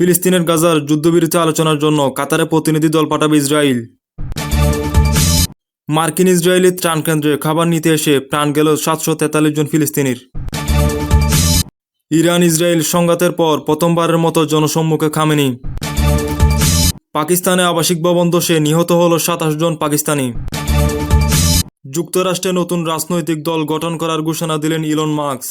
ফিলিস্তিনের গাজার যুদ্ধবিরতি আলোচনার জন্য কাতারে প্রতিনিধি দল পাঠাবে ইসরায়েল। মার্কিন ইসরায়েলি ত্রাণ কেন্দ্রে খাবার নিতে এসে প্রাণ গেল সাতশো তেতাল্লিশ জন ফিলিস্তিনির। ইরান ইসরায়েল সংঘাতের পর প্রথমবারের মতো জনসম্মুখে খামেনি। পাকিস্তানে আবাসিক ভবন দোষে নিহত হল সাতাশ জন পাকিস্তানি। যুক্তরাষ্ট্রে নতুন রাজনৈতিক দল গঠন করার ঘোষণা দিলেন ইলন মার্কস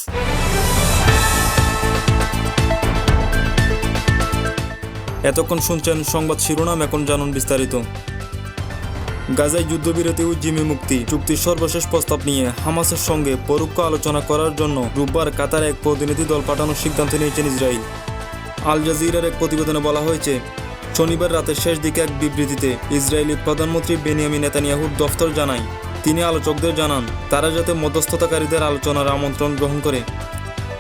এতক্ষণ শুনছেন সংবাদ শিরোনাম, এখন জানুন বিস্তারিত। গাজায় যুদ্ধবিরতি ও জিমি মুক্তি, চুক্তির সর্বশেষ প্রস্তাব নিয়ে হামাসের সঙ্গে পরোক্ষ আলোচনা করার জন্য রোববার কাতারে এক প্রতিনিধি দল পাঠানোর সিদ্ধান্ত নিয়েছেন ইসরায়েল। আল জাজিরার এক প্রতিবেদনে বলা হয়েছে, শনিবার রাতের শেষ দিকে এক বিবৃতিতে ইসরায়েলি প্রধানমন্ত্রী বেনিয়ামি নেতানিয়াহুর দফতর জানায়, তিনি আলোচকদের জানান, তারা যাতে মধ্যস্থতাকারীদের আলোচনার আমন্ত্রণ গ্রহণ করে।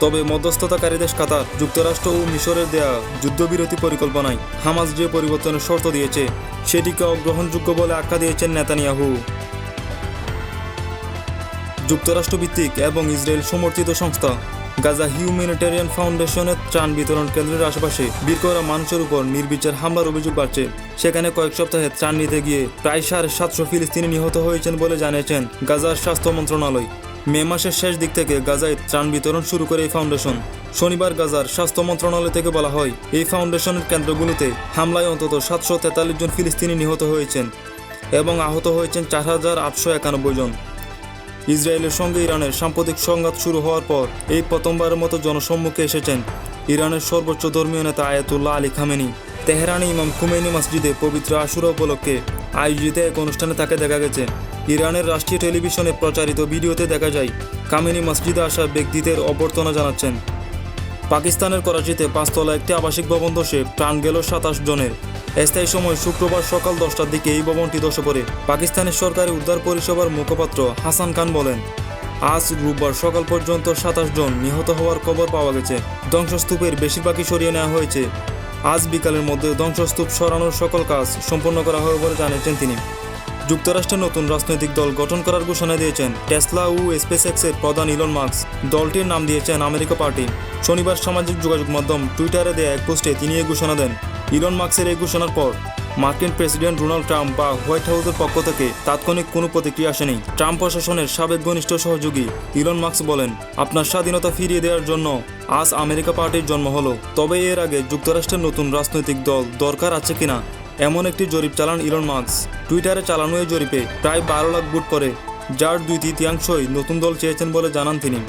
তবে মধ্যস্থতাকারী দেশ কাতার যুক্তরাষ্ট্র ও মিশরের দেয়া যুদ্ধবিরতি পরিকল্পনায় হামাস যে পরিবর্তনের শর্ত দিয়েছে, সেটিকে অগ্রহণযোগ্য বলে আখ্যা দিয়েছেন নেতানিয়াহু। যুক্তরাষ্ট্রভিত্তিক এবং ইসরায়েল সমর্থিত সংস্থা গাজা হিউম্যানিটেরিয়ান ফাউন্ডেশনের ত্রাণ বিতরণ কেন্দ্রের আশেপাশে বীর করা মানুষের উপর নির্বিচার হামলার অভিযোগ বাড়ছে। সেখানে কয়েক সপ্তাহে ত্রাণ নিতে গিয়ে প্রায় সাড়ে সাতশো ফিলিস্তিনি নিহত হয়েছেন বলে জানিয়েছেন গাজার স্বাস্থ্য মন্ত্রণালয়। মে মাসের শেষ দিক থেকে গাজায় ত্রাণ বিতরণ শুরু করে এই ফাউন্ডেশন। শনিবার গাজার স্বাস্থ্য মন্ত্রণালয় থেকে বলা হয়, এই ফাউন্ডেশনের কেন্দ্রগুলোতে হামলায় অন্তত সাতশো তেতাল্লিশ জন ফিলিস্তিনি নিহত হয়েছেন এবং আহত হয়েছেন চার হাজার আটশো একানব্বই জন। ইসরায়েলের সঙ্গে ইরানের সাম্প্রতিক সংঘাত শুরু হওয়ার পর এই প্রথমবারের মতো জনসম্মুখে এসেছেন ইরানের সর্বোচ্চ ধর্মীয় নেতা আয়াতুল্লাহ আলী খামেনি। তেহরানি ইমাম খুমেনি মসজিদে পবিত্র আশুরা উপলক্ষে আয়োজিত এক অনুষ্ঠানে তাকে দেখা গেছে। ইরানের রাষ্ট্রীয় টেলিভিশনে প্রচারিত ভিডিওতে দেখা যায়, কামেনি মসজিদে আসা ব্যক্তিদের অভ্যর্থনা জানাচ্ছেন। পাকিস্তানের করাচিতে পাঁচতলা একটি আবাসিক ভবন ধসে প্রাণ গেল সাতাশ জনের। স্থায়ী সময় শুক্রবার সকাল দশটার দিকে এই ভবনটি ধসে পড়ে পাকিস্তানের সরকারি উদ্ধার পরিষেবার মুখপাত্র হাসান খান বলেন। আজ রোববার সকাল পর্যন্ত সাতাশ জন নিহত হওয়ার খবর পাওয়া গেছে। ধ্বংসস্তূপের বেশিরভাগই সরিয়ে নেওয়া হয়েছে। আজ বিকালের মধ্যে ধ্বংসস্তূপ সরানোর সকল কাজ সম্পন্ন করা হবে বলে জানিয়েছেন তিনি। যুক্তরাষ্ট্রের নতুন রাজনৈতিক দল গঠন করার ঘোষণা দিয়েছেন। টেসলা ও স্পেস এক্সের প্রধান ইলন মার্কস দলটির নাম দিয়েছেন আমেরিকা পার্টি। শনিবার সামাজিক যোগাযোগ মাধ্যম টুইটারে দেয়া এক পোস্টে তিনি এই ঘোষণা দেন। ইলন মার্কসের এই ঘোষণার পর মার্কিন প্রেসিডেন্ট ডোনাল্ড ট্রাম্প বা হোয়াইট হাউসের পক্ষ থেকে তাৎক্ষণিক কোনো প্রতিক্রিয়া আসেনি। ট্রাম্প প্রশাসনের সাবেক ঘনিষ্ঠ সহযোগী ইলন মার্কস বলেন, আপনার স্বাধীনতা ফিরিয়ে দেওয়ার জন্য আজ আমেরিকা পার্টির জন্ম হলো। তবে এর আগে যুক্তরাষ্ট্রের নতুন রাজনৈতিক দল দরকার আছে কিনা এমন একটি জরিপ চালান ইলন মার্কস। টুইটারে চালানো এই জরিপে প্রায় বারো লাখ ভোট করে, যার দুই তৃতীয়াংশই নতুন দল চেয়েছেন বলে জানান তিনি।